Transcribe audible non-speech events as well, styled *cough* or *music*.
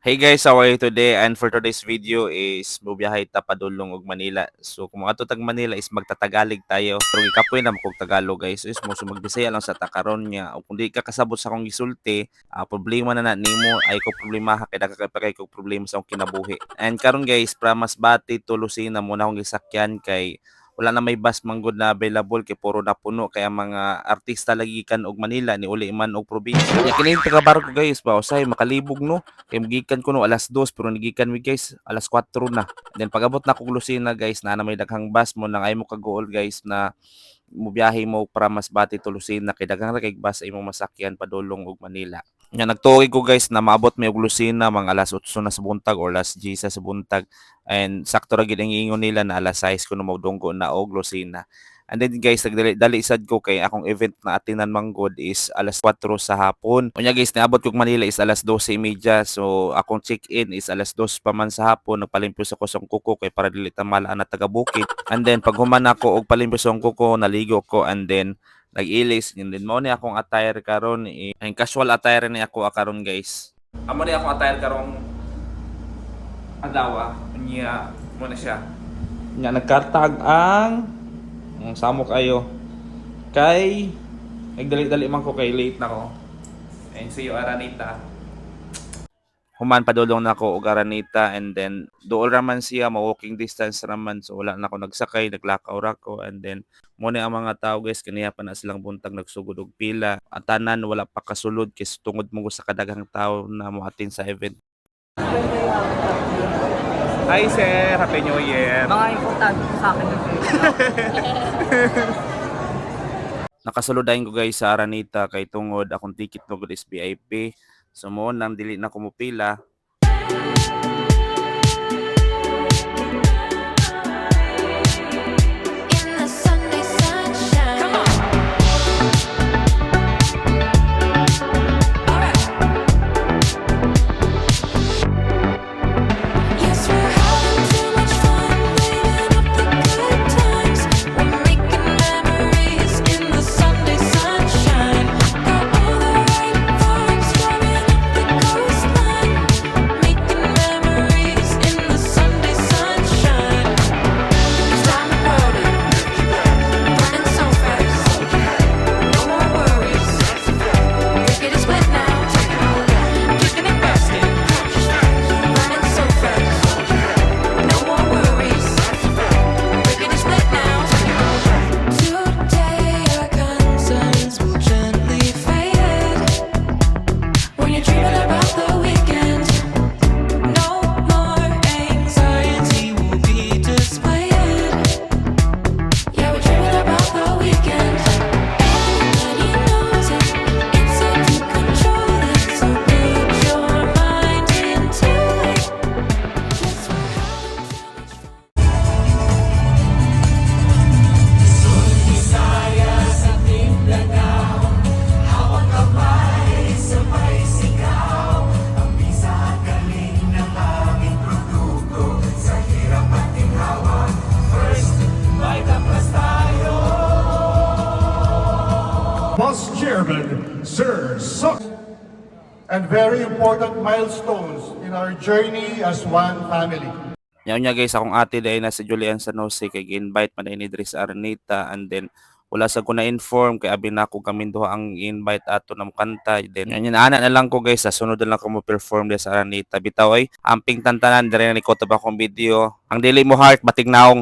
Hey guys, how are you today? And for today's video is bubiyahe ta padulong og Manila. So kung mga tag Manila is magtatagalig tayo. Pero ikapoy na kog Tagalog guys. Is mo so magbisaya lang sa takaron niya. O kung di ka kasabot sa akong gisulti, ah, problema na na nimo ay ko problema ha kay nakakapakay ko problema sa akong kinabuhi. And karon guys, para mas bati tulusin na muna akong gisakyan kay wala na may bus manggod na available kay puro na puno kaya mga artista lagi kan og Manila ni uli man og probinsya. Ya kini taga barko guys ba usay makalibog no. Kay magikan ko no alas 2 pero nagikan mi guys alas 4 na. Then pagabot na ko Lucena guys na na may daghang bus mo nang ay mo kagool guys na mubiyahe mo para mas bati to Lucena kay daghang ra kay bus ay mo masakyan padulong og Manila. Nga nagtuoy ko guys na maabot mi og Lucena mga alas 8 na sa buntag or alas 10 sa buntag and sakto ra gid ang ingon nila na alas 6 ko na magdunggo na og Lucena. And then guys, nagdali dali sad ko kay akong event na atinan manggod is alas 4 sa hapon. Unya guys, niabot ko og Manila is alas 12:30. So akong check-in is alas 2 pa man sa hapon. Nagpalimpyo ko sa kuko kay para dili ta malaan na taga bukid. And then pag human ako og palimpyo sa kuko, naligo ko and then nag-ilis and then mo ni akong attire karon eh, ang casual attire ni ako karon guys. Amo ni akong attire karong adlaw unya mo na siya. Nga nagkartag ang ang samok ayo kay nagdali-dali man ko kay late na ko. And see you Aranita. Human padulong na ako og Aranita and then dool raman siya ma walking distance raman so wala na ako nagsakay naglakaw ra ko and then mo ni ang mga tao guys kaniya pa na silang buntag nagsugod og pila at tanan wala pa kasulod kay tungod mo sa kadaghang tao na moatin sa event. Hi sir, happy new year. Mga importante sa akin yun. *laughs* nakasuludahin ko guys sa Aranita kay tungod akong ticket no is VIP. So mo nang dili na kumupila. Chairman, Sir Sok, and very important milestones in our journey as one family. Yaw niya guys akong ate dahil na si Julian San Jose kay invite man ni Dres Aranita and then wala sa ko na inform kay abi na ako kami duha ang invite ato na kanta then yan ana na lang ko guys sa sunod na lang ko mo perform sa Aranita bitaw ay amping tantanan dire ni ko tabakong video. Ang dili mo heart batig naong